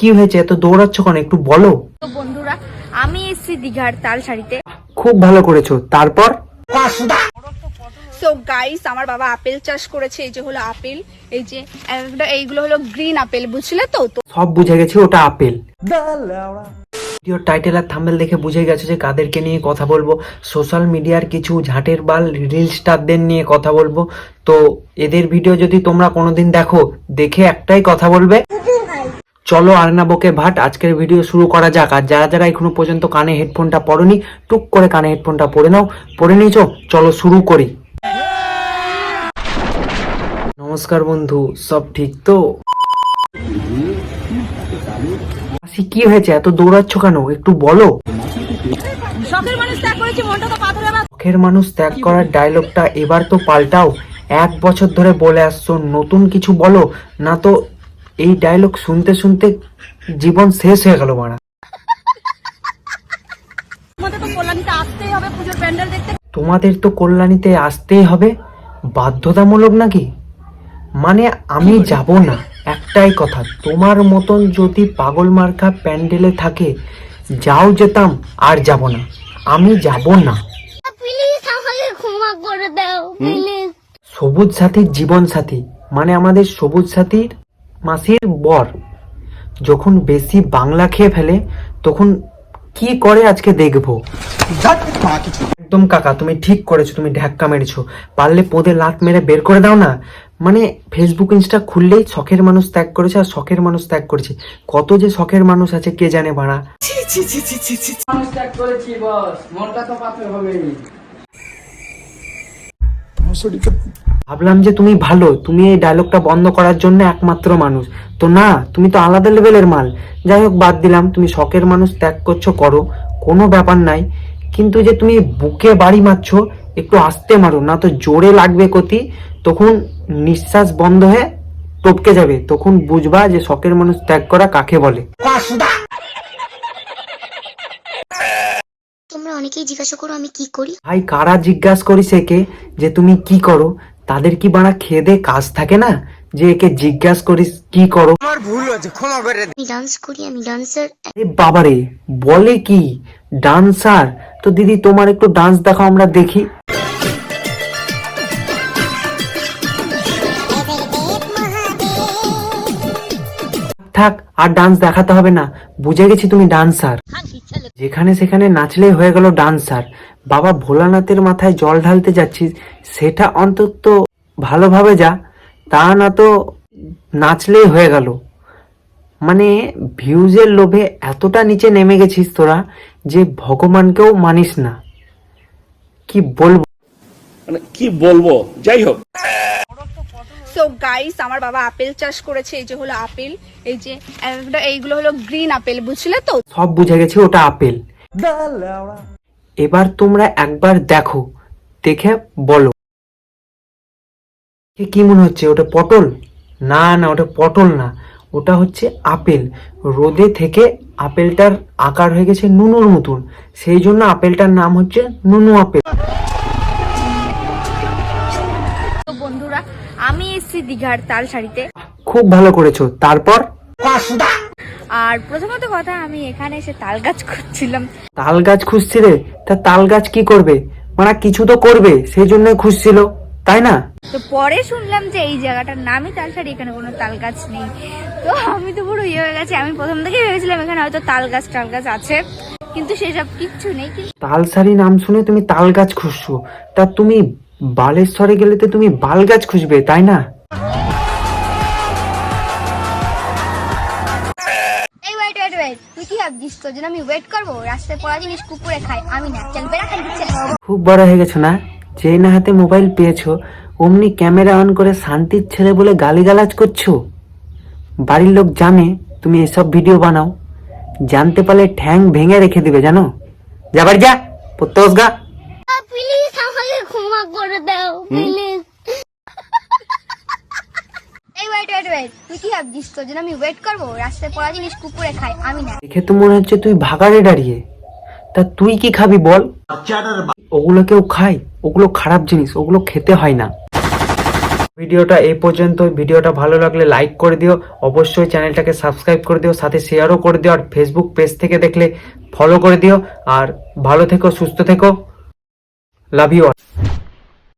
কি হয়েছে? এত দৌড়াচ্ছ কেন? একটু বলো। তো বন্ধুরা আমি এসেছি দীঘার তালসারিতে খুব ভালো করেছ। তারপর? সো গাইস আমার বাবা আপেল চাষ করেছে। এই যে হলো আপেল এই যে একটা এইগুলো হলো গ্রিন আপেল বুঝলে তো? তো সব বুঝে গেছি ওটা আপেল। ভিডিওর টাইটেল আর থাম্বেল দেখে বুঝে গেছো যে কাদেরকে নিয়ে কথা বলব। সোশ্যাল মিডিয়ার কিছু ঝাঁটের বাল রিল স্টারদের নিয়ে কথা বলব। তো এদের ভিডিও যদি তোমরা কোনোদিন দেখো দেখে একটাই কথা বলবে। চলো আরনাবকে ভাট আজকের ভিডিও শুরু করা যাক। আর যারা যারা এখনও পর্যন্ত কানে হেডফোনটা পরনি টুক করে কানে হেডফোনটা পরে নাও পরে নিয়েছো চলো শুরু করি। নমস্কার বন্ধু সব ঠিক তো? মাসি কি হয়েছে? এত দৌড়াচ্ছ কেন? একটু বলো। শখের মানুষ ত্যাগ করার ডায়লগটা এবার তো পাল্টাও। এক বছর ধরে বলে আসছো নতুন কিছু বলো না তো এই ডায়লগ শুনতে শুনতে জীবন শেষ হয়ে গেল মারা। আমাদের তো কল্যাণীতে আসতেই হবে পুজোর প্যান্ডেল দেখতে। তোমাদের তো কল্যাণীতে আসতেই হবে বাধ্যতামূলক নাকি? মানে আমি যাব না একটাই কথা তোমার মতন যদি পাগল মার্কা প্যান্ডেলে থাকে যাও যেতাম আর যাব না আমি যাব না। প্লিজ আমাকে ক্ষমা করে দাও প্লিজ। সবুজ সাথীর জীবন সাথী মানে আমাদের সবুজ সাথীর মাসির বর। যখন বেশি বাংলা খেয়ে ফেলে তখন কি করে আজকে দেখব? একদম কাকা তুমি ঠিক করেছ তুমি ঢাক্কা মেরেছো। পারলে পোদে লাত মেরে বের করে দাও না। মানে ফেসবুক ইনস্টা খুললেই শখের মানুষ ত্যাগ করেছে আর শখের মানুষ ত্যাগ করেছে। কত যে শখের মানুষ আছে কে জানে ভাবলাম যে তুমি ভালো তুমি এই ডায়লগটা বন্ধ করার জন্য একমাত্র মানুষ। তো না তুমি তো আলাদা লেভেলের মাল। যাই হোক বাদ দিলাম তুমি শখের মানুষ ত্যাগ করছ করো কোনো ব্যাপার নাই। কিন্তু যে তুমি বুকে বাড়ি মারছো একটু আস্তে মারো না তো জোরে লাগবে কতি তখন নিঃশ্বাস বন্ধ হয়ে টপকে যাবে। তখন বুঝবা যে শখের মানুষ ত্যাগ করা কাকে বলে। অনেকেই জিজ্ঞাসা করো আমি কি করি? ভাই কারা জিজ্ঞাসা করিস একে যে তুমি কি করো? তাদের কি বাড়া খেদে কাজ থাকে না? যে একে জিজ্ঞাসা করিস কি করো? আমার ভুল হয়েছে ক্ষমা করে আমি ডান্স করি আমি ডান্সার আরে বাবারে বলে কি? ডান্সার তো দিদি তোমার একটু ডান্স দেখাও আমরা দেখি। থাক, আর ডান্স দেখাতে হবে না। বুঝে গেছি তুমি ডান্সার যেখানে সেখানে নাচলেই হয়ে গেল ডান্সার বাবা ভোলানাথের মাথায় জল ঢালতে যাচ্ছিস, সেটা অন্তত ভালোভাবে যা। তা না তো নাচলেই হয়ে গেল। মানে ভিউজের লোভে এতটা নিচে নেমে গেছিস তোরা যে ভগবানকেও মানিস না। কি বলব? মানে কি বলব? যাই হোক। সো গাইস আমার বাবা আপেল চাষ করেছে, এই যে হলো আপেল, এই যে এইগুলো হলো গ্রিন আপেল, বুঝলে তো? সব বুঝে গেছি ওটা আপেল। এবার তোমরা একবার দেখো, দেখে বলো। কি মনে হচ্ছে, ওটা পটল? না না, ওটা পটল না, ওটা হচ্ছে আপেল। রোদে থেকে আপেলটার আকার হয়ে গেছে নুনুর মতন, সেই জন্য আপেলটার নাম হচ্ছে নুনু আপেল। আমি এসেছি দীঘার তালসারিতে খুব ভালো করেছ। তারপর? আর প্রথমত কথা আমি এখানে এসে তাল গাছ করছিলাম তাল গাছ খুঁজছিলে তা তাল গাছ কি করবে? মানে কিছু তো করবে সেই জন্যই খুঁজছিল তাই না? তো পরে শুনলাম যে এই জায়গাটার নামই তালসারি এখানে কোনো তাল গাছ নেই। তো আমি তো পুরো ইয়ে হয়ে গেছি। আমি প্রথম থেকেই ভেবেছিলাম এখানে হয়তো তাল গাছ টাল গাছ আছে। কিন্তু সেসব কিচ্ছু নেই। কিন্তু তালসারি নাম শুনে তুমি তাল গাছ খুঁজছো। তা তুমি বালেশ্বরে গেলে তো তুমি বাল গাছ খুঁজবে তাই না? এই ওয়েট ওয়েট ওয়েট তুই কি ভাবছিস? তোর জন্য আমি ওয়েট করব? রাস্তায় পড়া জিনিস কুকুরে খাই আমি না চল বেড়া খাই খুব বড় হয়ে গেছো না? যেই না হাতে মোবাইল পেয়েছ অমনি ক্যামেরা অন করে শান্তির ছেলে বলে গালিগালাজ করছ? বাড়ির লোক জানে তুমি এসব ভিডিও বানাও। জানতে পারলে ঠ্যাং ভেঙে রেখে দিবে জানো? যাবার যা প্রত্যেক গা। ক্ষমা করে দাও প্লিজ এই ওয়েট ওয়েট ওয়েট তুই কি ভাবছিস? তোর জন্য আমি ওয়েট করব? রাস্তায় পড়া জিনিস কুকুরে খাই আমি না। দেখে তো মনে হচ্ছে তুই ভাগাড়ে দাঁড়িয়ে। তা তুই কি খাবি বল? ওগুলো কেউ খায় ওগুলো খারাপ জিনিস ওগুলো খেতে হয় না। ভিডিওটা এই পর্যন্ত। ভিডিওটা ভালো লাগলে লাইক করে দিও। অবশ্যই চ্যানেলটাকে সাবস্ক্রাইব করে দিও সাথে শেয়ারও করে দিও আর ফেসবুক পেজ থেকে দেখলে ফলো করে দিও। আর ভালো থেকো সুস্থ থেকো। Love you all